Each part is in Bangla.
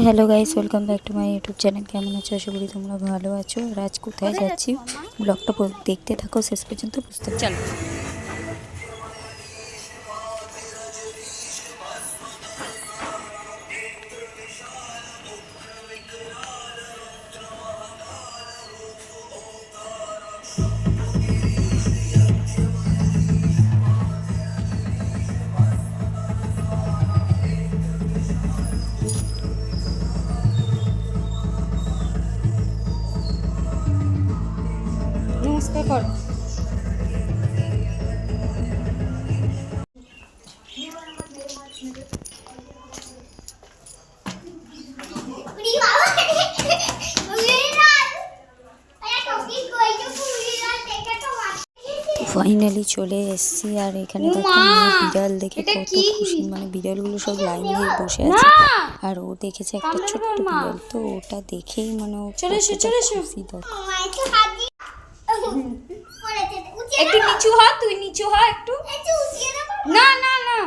Hello guys welcome back to my YouTube channel কেমন আছো? আশা করি তোমরা ভালো আছো। আর আজ কোথায় যাচ্ছি? ব্লগটা দেখতে থাকো। শেষ পর্যন্ত বুঝতে চলো। নমস্কার কর। ফাইনালি চলে এসেছি আর এখানে দেখো বিড়াল দেখে কত খুশি। মানে বিড়ালগুলো সব লাইন দিয়ে বসে আছে। আর ও দেখেছে একটা ছোট্ট বিড়াল তো ওটা দেখেই মানে ও চলে এসো, চলে এসো। একটু নিচু হ তুই নিচু হ একটু। না না না।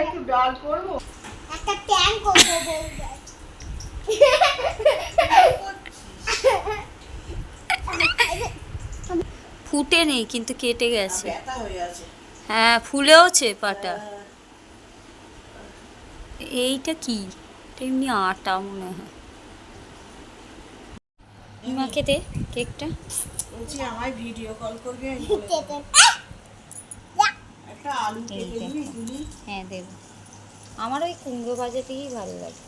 একটু ডাল করব? একটা ট্যাঙ্ক করব ফুটে নেই কিন্তু কেটে গেছে। হ্যাঁ ফুলেওছে পাটা। এইটা কি? এটা এমনি আটা মনে হয়। মাকে দে কেকটা? বলছি আমায় ভিডিও কল করবে। একটা আলু হ্যাঁ দেব। আমার ওই কুমড়ো ভাজাতেই ভালো লাগে।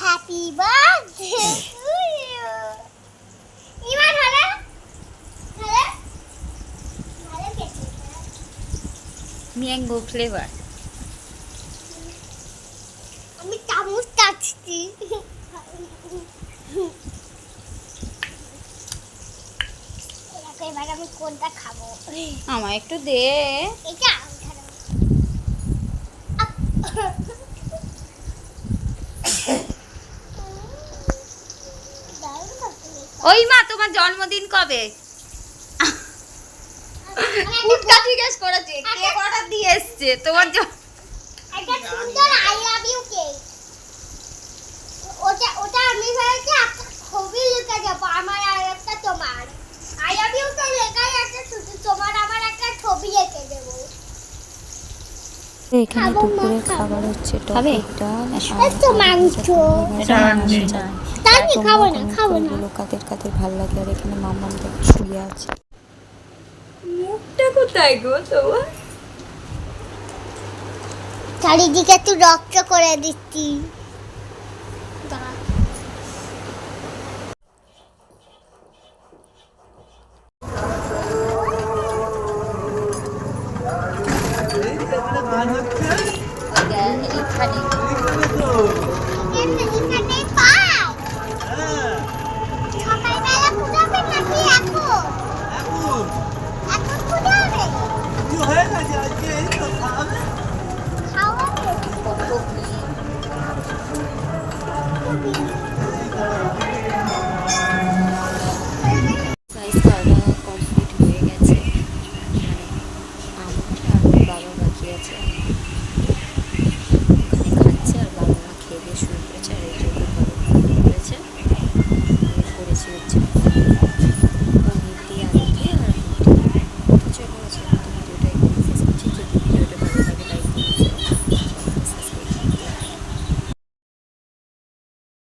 Happy birthday to you Iman হলো হলো ভালো কেটে ম্যাঙ্গো ফ্লেভার আমি চামচ কাটছি এবার আমি কোনটা খাব? আমার একটু দে। এটা ওই মা তোমার জন্মদিন কবে? ফুটকা জিজ্ঞেস করেছে কেক অর্ডার দিয়ে এসছে? তোমার একটা সুন্দর আই লাভ ইউ কেক ওটা ওটা আমি ভেবেছি একটা ছবি যাব আমার আর একটা তোমার। আই লাভ ইউ তো লেখাই আছে শুধু তোমার আমার একটা ছবি এঁকে দেবো। এখানে খাব দুপুরে খাবার হচ্ছে খাবে? মাংস। না খাব না। গুলো কাদের কাদের ভালো লাগে আর এখানে মামাম দেখ শুয়ে আছে। কোথায় গো তোমার? চারিদিকে একটু রক্ত করে দিচ্ছি। এইখানে